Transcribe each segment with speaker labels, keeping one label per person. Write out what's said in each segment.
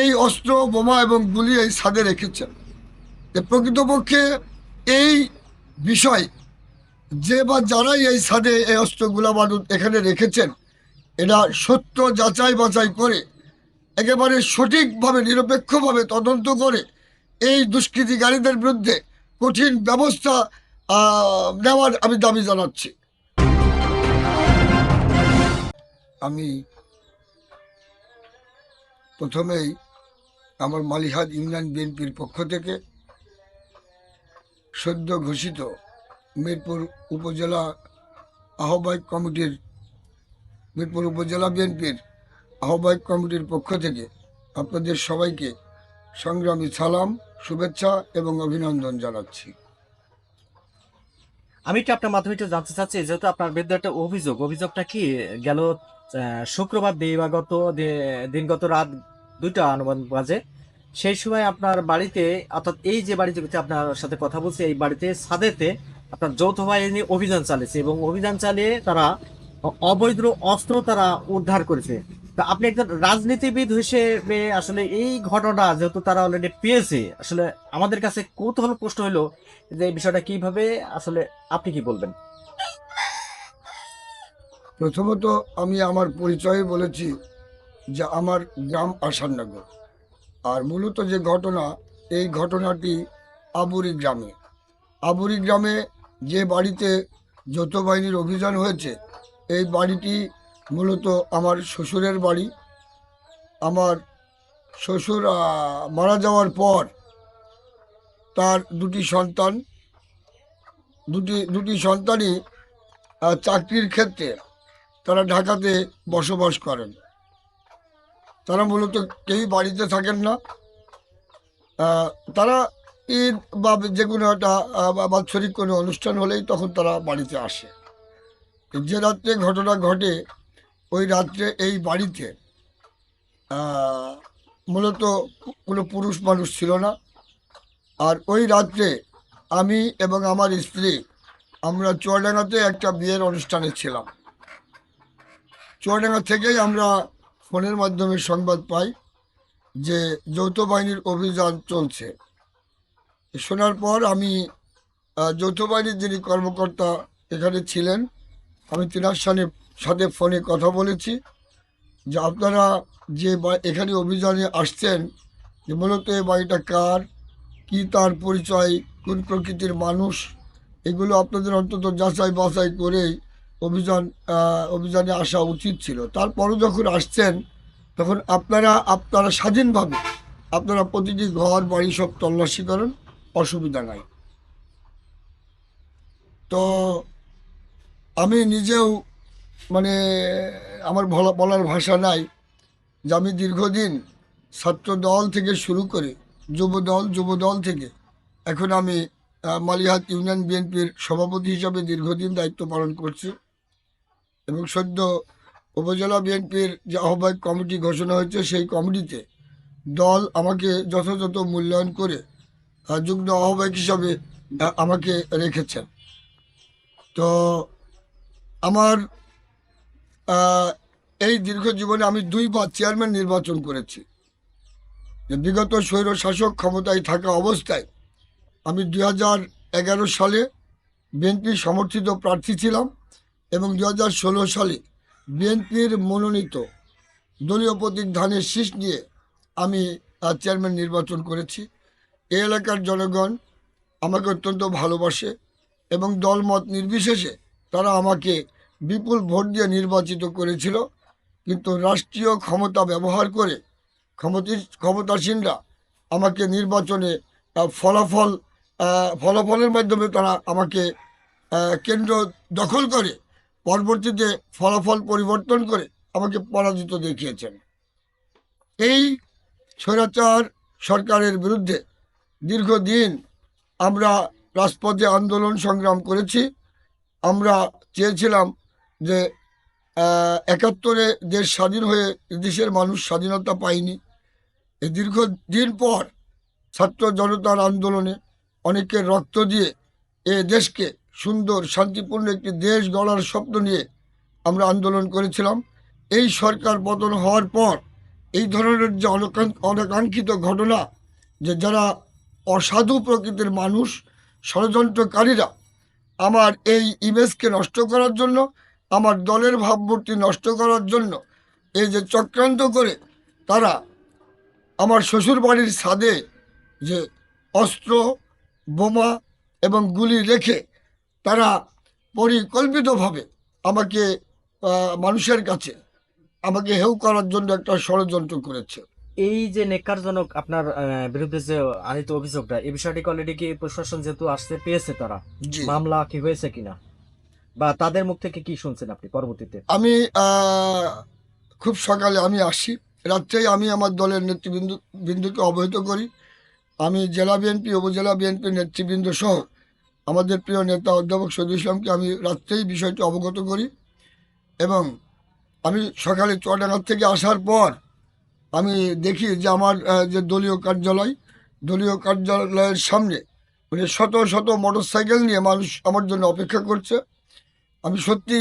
Speaker 1: এই অস্ত্র, বোমা এবং গুলি এই ছাদে রেখেছেন প্রকৃতপক্ষে এই বিষয় যে বা যারাই এই ছাদে এই অস্ত্রগুলা বারুদ এখানে রেখেছেন এটা সত্য যাচাই বাছাই করে, একেবারে সঠিকভাবে, নিরপেক্ষভাবে তদন্ত করে এই দুষ্কৃতিকারীদের বিরুদ্ধে কঠিন ব্যবস্থা নেওয়ার আমি দাবি জানাচ্ছি। আমি প্রথমেই আমার মালিহাত ইউনিয়ন বিএনপির পক্ষ থেকে সদ্য ঘোষিত মিরপুর উপজেলা আহ্বায়ক কমিটির, মিরপুর উপজেলা বিএনপির আহ্বায়ক কমিটির পক্ষ থেকে আপনাদের সবাইকে সংগ্রামী সালাম, শুভেচ্ছা এবং অভিনন্দন জানাচ্ছি।
Speaker 2: আমি একটু আপনার মাধ্যমে একটু জানতে চাচ্ছি, যেহেতু আপনার বিরুদ্ধে একটা অভিযোগ, অভিযোগটা কি? গেল শুক্রবার দিবাগত দিনগত রাত দুইটা অনুমান বাজে। সেই সময় আপনার বাড়িতে, অর্থাৎ এই যে বাড়িতে আপনার সাথে কথা বলছি, এই বাড়িতে সাদেতে আপনার যৌথ বাহিনী অভিযান চালিয়েছে এবং অভিযান চালিয়ে তারা অবৈধ অস্ত্র তারা উদ্ধার করেছে। তা আপনি একজন রাজনীতিবিদ হিসেবে আসলে এই ঘটনা যেহেতু তারা অলরেডি পেয়েছে, আসলে আমাদের কাছে কৌতূহল প্রশ্ন হলো যে এই বিষয়টা কীভাবে, আসলে আপনি কি বলবেন?
Speaker 1: প্রথমত আমি আমার পরিচয় বলেছি। যে আমার গ্রাম আসাননগর। আর মূলত যে ঘটনা, এই ঘটনাটি আবুরি গ্রামে। আবুরি গ্রামে যে বাড়িতে যৌথ বাহিনীর অভিযান হয়েছে, এই বাড়িটি মূলত আমার শ্বশুরের বাড়ি। আমার শ্বশুর মারা যাওয়ার পর তার দুটি সন্তান, দুটি দুটি সন্তানই চাকরির ক্ষেত্রে তারা ঢাকাতে বসবাস করেন। তারা মূলত কেউই বাড়িতে থাকেন না। তারা ঈদ বা যে কোনো একটা বাৎসরিক কোনো অনুষ্ঠান হলেই তখন তারা বাড়িতে আসে। যে রাত্রে ঘটনা ঘটে, ওই রাত্রে এই বাড়িতে মূলত কোনো পুরুষ মানুষ ছিল না। আর ওই রাত্রে আমি এবং আমার স্ত্রী, আমরা চুয়াডাঙ্গাতে একটা বিয়ের অনুষ্ঠানে ছিলাম। চুয়াডাঙ্গা থেকেই আমরা ফোনের মাধ্যমে সংবাদ পাই যে যৌথ বাহিনীর অভিযান চলছে। শোনার পর আমি যৌথ বাহিনীর যিনি কর্মকর্তা এখানে ছিলেন, আমি তিনার সাথে সাথে ফোনে কথা বলেছি যে আপনারা যে এখানে অভিযানে আসছেন, যে মূলত এই বাড়িটা কার, কি তার পরিচয়, কোন প্রকৃতির মানুষ, এগুলো আপনাদের অন্তত যাচাই বাছাই করেই অভিযান অভিযানে আসা উচিত ছিল। তারপরও যখন আসছেন তখন আপনারা আপনারা স্বাধীনভাবে আপনারা প্রতিটি ঘর বাড়ি সব তল্লাশি করেন অসুবিধা নাই। তো আমি নিজেও মানে আমার বলা- বলার ভাষা নাই যে আমি দীর্ঘদিন ছাত্র দল থেকে শুরু করে যুব দল যুব দল থেকে এখন আমি আহ, মালিহাট ইউনিয়ন বিএনপির সভাপতি হিসাবে দীর্ঘদিন দায়িত্ব পালন করছি। এবং সদ্য উপজেলা বিএনপির যে আহ্বায়ক কমিটি ঘোষণা হয়েছে, সেই কমিটিতে দল আমাকে যথাযথ মূল্যায়ন করে যুগ্ম আহ্বায়ক হিসাবে আমাকে রেখেছেন। তো আমার এই দীর্ঘ জীবনে আমি দুইবার চেয়ারম্যান নির্বাচন করেছি। বিগত স্বৈর শাসক ক্ষমতায় থাকা অবস্থায় আমি দুই হাজার এগারো সালে বিএনপি সমর্থিত প্রার্থী ছিলাম। এবং দু হাজার ষোলো সালে বিএনপির মনোনীত দলীয় প্রতীক ধানের শীষ নিয়ে আমি চেয়ারম্যান নির্বাচন করেছি। এই এলাকার জনগণ আমাকে অত্যন্ত ভালোবাসে এবং দলমত নির্বিশেষে তারা আমাকে বিপুল ভোট দিয়ে নির্বাচিত করেছিল। কিন্তু রাষ্ট্রীয় ক্ষমতা ব্যবহার করে ক্ষমতি, ক্ষমতাসীনরা আমাকে নির্বাচনে ফলাফল ফলাফলের মাধ্যমে তারা আমাকে কেন্দ্র দখল করে পরবর্তীতে ফলাফল পরিবর্তন করে আমাকে পরাজিত দেখিয়েছেন। এই স্বৈরাচার সরকারের বিরুদ্ধে দীর্ঘদিন আমরা রাজপথে আন্দোলন সংগ্রাম করেছি। আমরা চেয়েছিলাম যে একাত্তরে দেশ স্বাধীন হয়ে দেশের মানুষ স্বাধীনতা পায়নি। এই দীর্ঘদিন পর ছাত্র জনতার আন্দোলনে অনেকের রক্ত দিয়ে এ দেশকে সুন্দর, শান্তিপূর্ণ একটি দেশ গড়ার স্বপ্ন নিয়ে আমরা আন্দোলন করেছিলাম। এই সরকার পতন হওয়ার পর এই ধরনের যে অনাকাং- অনাকাঙ্ক্ষিত ঘটনা, যে যারা অসাধু প্রকৃতির মানুষ, ষড়যন্ত্রকারীরা, আমার এই ইমেজকে নষ্ট করার জন্য, আমার দলের ভাবমূর্তি নষ্ট করার জন্য, এই যে চক্রান্ত করে তারা আমার শ্বশুর বাড়ির ছাদে যে অস্ত্র, বোমা এবং গুলি রেখে তারা পরিকল্পিতভাবে আমাকে মানুষের কাছে আমাকে হেউ করার জন্য একটা ষড়যন্ত্র করেছে।
Speaker 2: এই যে নেকারজনক আপনার বিরুদ্ধে যে আনিত অভিযোগটা এই বিষয়টি অলরেডি কি প্রশাসন যেহেতু আসতে পেয়েছে তারা? মামলা কি হয়েছে কিনা? বা তাদের মুখ থেকে কি শুনছেন আপনি পরবর্তীতে?
Speaker 1: আমি খুব সকালে আমি আসি। রাত্রেই আমি আমার দলের নেতৃবৃন্দ বৃন্দকে অবহিত করি। আমি জেলা বিএনপি উপজেলা বিএনপি নেতৃবৃন্দ সহ আমাদের প্রিয় নেতা অধ্যাপক সৈদুল ইসলামকে আমি রাত্রেই বিষয়টি অবগত করি এবং আমি সকালে চুয়াডাঙ্গার থেকে আসার পর আমি দেখি যে আমার যে দলীয় কার্যালয়, দলীয় কার্যালয়ের সামনে মানে শত শত মোটর সাইকেল নিয়ে মানুষ আমার জন্য অপেক্ষা করছে। আমি সত্যি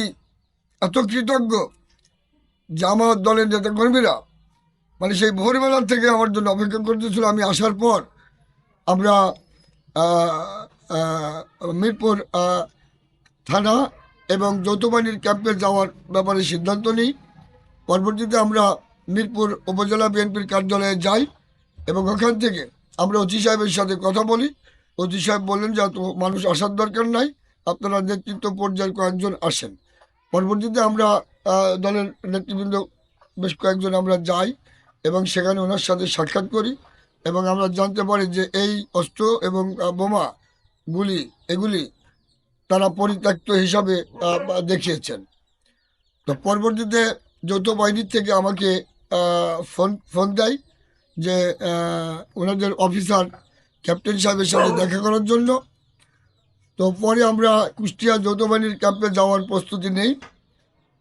Speaker 1: এত কৃতজ্ঞ যে আমার দলের নেতাকর্মীরা মানে সেই ভোরবেলার থেকে আমার জন্য অপেক্ষা করতেছিল। আমি আসার পর আমরা মিরপুর থানা এবং যৌথবাহিনীর ক্যাম্পে যাওয়ার ব্যাপারে সিদ্ধান্ত নিই। পরবর্তীতে আমরা মিরপুর উপজেলা বিএনপির কার্যালয়ে যাই এবং ওখান থেকে আমরা ওসি সাহেবের সাথে কথা বলি। ওসি সাহেব বললেন যে, এত মানুষ আসার দরকার নাই। আপনারা নেতৃত্ব পর্যায়ের কয়েকজন আসেন। পরবর্তীতে আমরা দলের নেতৃবৃন্দ বেশ কয়েকজন আমরা যাই এবং সেখানে ওনার সাথে সাক্ষাৎ করি এবং আমরা জানতে পারি যে এই অস্ত্র এবং বোমা গুলি, এগুলি তারা পরিত্যক্ত হিসাবে দেখিয়েছেন। তো পরবর্তীতে যৌথ বাহিনীর থেকে আমাকে ফোন ফোন দেয় যে ওনাদের অফিসার ক্যাপ্টেন সাহেবের সাথে দেখা করার জন্য। তো পরে আমরা কুষ্টিয়া যৌথ বাহিনীর ক্যাম্পে যাওয়ার প্রস্তুতি নেই।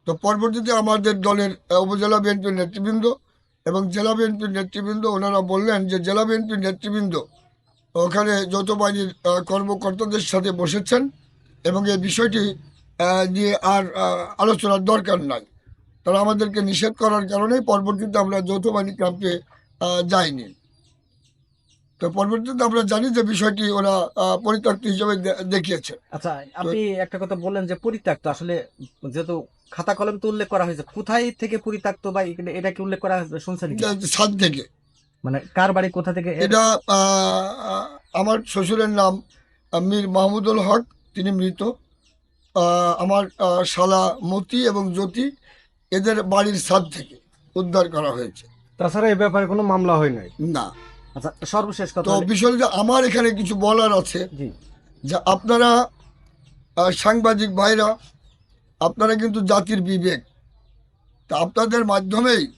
Speaker 1: তো পরবর্তীতে আমাদের দলের উপজেলা বিএনপির নেতৃবৃন্দ এবং জেলা বিএনপির নেতৃবৃন্দ, ওনারা বললেন যে, জেলা বিএনপির নেতৃবৃন্দ ওখানে যৌথ বাহিনীর কর্মকর্তাদের সাথে বসেছেন এবং এই বিষয়টি নিয়ে আর আলোচনার দরকার নাই। তারা আমাদেরকে নিষেধ করার কারণে পরবর্তীতে আমরা যৌথ বাহিনী ক্যাম্পে যাইনি। তো পরবর্তীতে আমরা জানি যে বিষয়টি ওরা পরিত্যক্ত হিসেবে দেখিয়েছে।
Speaker 2: আচ্ছা আপনি একটা কথা বললেন যে পরিত্যক্ত আসলে যেহেতু খাতা কলম তো উল্লেখ করা হয়েছে কোথায় থেকে পরিত্যক্ত বা এখানে- এটা কি উল্লেখ করা হয়েছে শুনছেন
Speaker 1: ছাদ থেকে।
Speaker 2: মানে কার বাড়ি কোথা থেকে
Speaker 1: এটা আমার শ্বশুরের নাম মীর মাহমুদুল হক তিনি মৃত। আমার শালা মতি এবং জ্যোতি এদের বাড়ির ছাদ থেকে উদ্ধার করা হয়েছে।
Speaker 3: তাছাড়া এই ব্যাপারে কোনো মামলা হয় নাই?
Speaker 1: না।
Speaker 2: আচ্ছা সর্বশেষ কথা
Speaker 1: তো
Speaker 2: হলো-
Speaker 1: বিষয়টা আমার এখানে কিছু বলার আছে।
Speaker 2: জি।
Speaker 1: যে আপনারা সাংবাদিক ভাইরা আপনারা কিন্তু জাতির বিবেক। তা আপনাদের মাধ্যমেই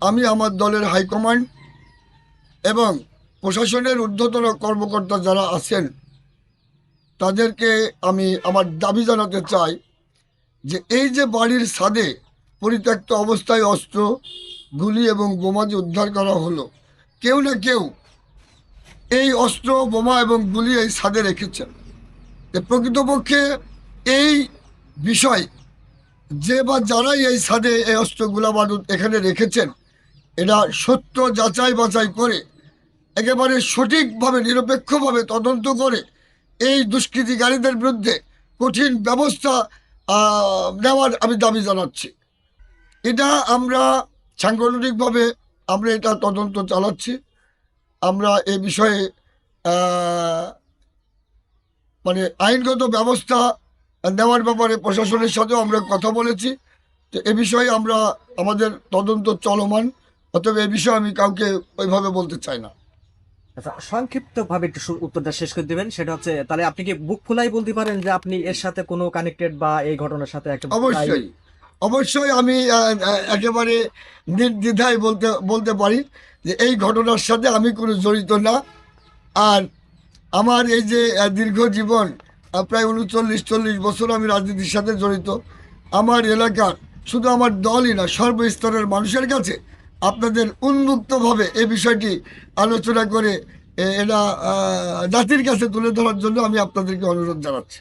Speaker 1: আমি আমার দলের হাইকমান্ড এবং প্রশাসনের ঊর্ধ্বতন কর্মকর্তা যারা আছেন, তাদেরকে আমি আমার দাবি জানাতে চাই যে এই যে বাড়ির ছাদে পরিত্যক্ত অবস্থায় অস্ত্র, গুলি এবং বোমা যে উদ্ধার করা হলো, কেউ না কেউ এই অস্ত্র, বোমা এবং গুলি এই ছাদে রেখেছেন প্রকৃতপক্ষে এই বিষয় যে বা যারাই এই ছাদে এই অস্ত্র গোলা এখানে রেখেছেন এটা সত্য যাচাই বাছাই করে, একেবারে সঠিকভাবে, নিরপেক্ষভাবে তদন্ত করে এই দুষ্কৃতিকারীদের বিরুদ্ধে কঠিন ব্যবস্থা নেওয়ার আমি দাবি জানাচ্ছি। এটা আমরা সাংগঠনিকভাবে আমরা এটা তদন্ত চালাচ্ছি। আমরা এ বিষয়ে মানে আইনগত ব্যবস্থা নেওয়ার ব্যাপারে প্রশাসনের সাথেও আমরা কথা বলেছি। তো এ বিষয়ে আমরা আমাদের তদন্ত চলমান। অতএব এ বিষয়ে আমি কাউকে ওইভাবে বলতে চাই না।
Speaker 2: আচ্ছা সংক্ষিপ্ত ভাবে একটু উত্তরটা শেষ করে দিবেন সেটা হচ্ছে তাহলে আপনি কি বুক ফুলাই বলতে পারেন যে আপনি এর সাথে কোনো কানেক্টেড বা এই ঘটনার সাথে একটা
Speaker 1: অবশ্যই। অবশ্যই আমি একেবারে নির্দ্বিধায় বলতে বলতে পারি যে এই ঘটনার সাথে আমি কোনো জড়িত না। আর আমার এই যে দীর্ঘ জীবন প্রায় উনচল্লিশ চল্লিশ বছর আমি রাজনীতির সাথে জড়িত। আমার এলাকার শুধু আমার দলই না সর্বস্তরের মানুষের কাছে আপনাদের উন্মুক্তভাবে এ বিষয়টি আলোচনা করে এটা জাতির কাছে তুলে ধরার জন্য আমি আপনাদেরকে অনুরোধ জানাচ্ছি।